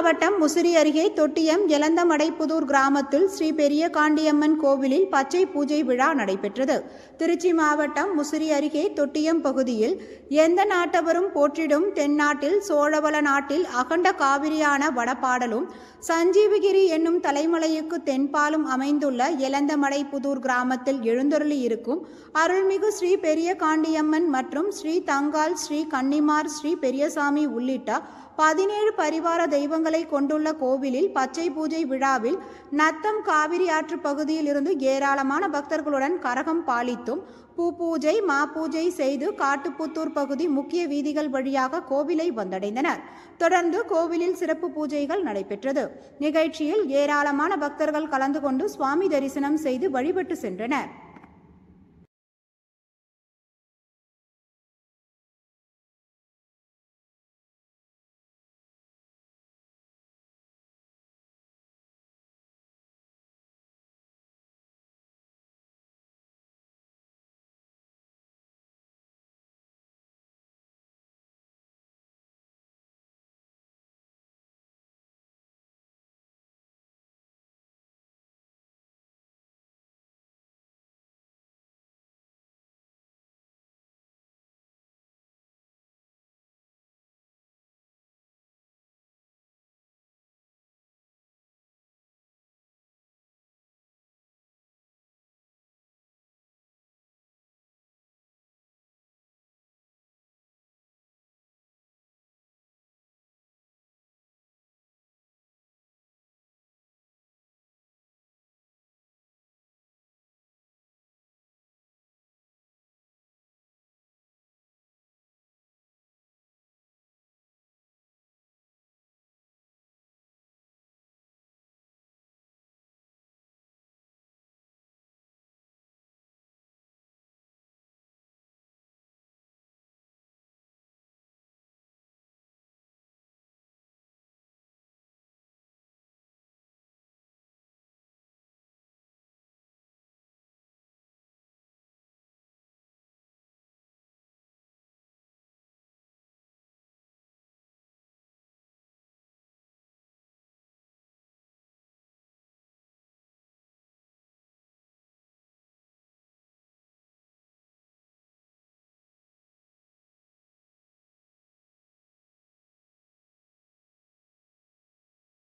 மாவட்டம் முசிறி அருகே தொட்டியம் எலந்தமடைப்புதூர் கிராமத்தில் ஸ்ரீ பெரிய காண்டியம்மன் கோவிலில் பச்சை பூஜை விழா நடைபெற்றது. திருச்சி மாவட்டம் முசிறி அருகே தொட்டியம் பகுதியில் எந்த நாட்டவரும் போற்றிடும் தென்னாட்டில் சோழவள நாட்டில் அகண்ட காவிரியான வடபாடலும் சஞ்சீவகிரி என்னும் தலைமலைக்கு தென்பாலும் அமைந்துள்ள எலந்தமடைப்புதூர் கிராமத்தில் எழுந்தருளி இருக்கும் அருள்மிகு ஸ்ரீ பெரிய காண்டியம்மன் மற்றும் ஸ்ரீ தங்கால் ஸ்ரீ கன்னிமார் ஸ்ரீ பெரியசாமி உள்ளிட்ட பதினேழு பரிவார தெய்வங்களை கொண்டுள்ள கோவிலில் பச்சை பூஜை விழாவில் நத்தம் காவிரி ஆற்று பகுதியில் இருந்து ஏராளமான பக்தர்களுடன் கரகம் பாலித்தும் பூ பூஜை மா பூஜை செய்து காட்டுப்புத்தூர் பகுதி முக்கிய வீதிகள் வழியாக கோவிலை வந்தடைந்தனர். தொடர்ந்து கோவிலில் சிறப்பு பூஜைகள் நடைபெற்றது. நிகழ்ச்சியில் ஏராளமான பக்தர்கள் கலந்து கொண்டு சுவாமி தரிசனம் செய்து வழிபட்டு சென்றனர்.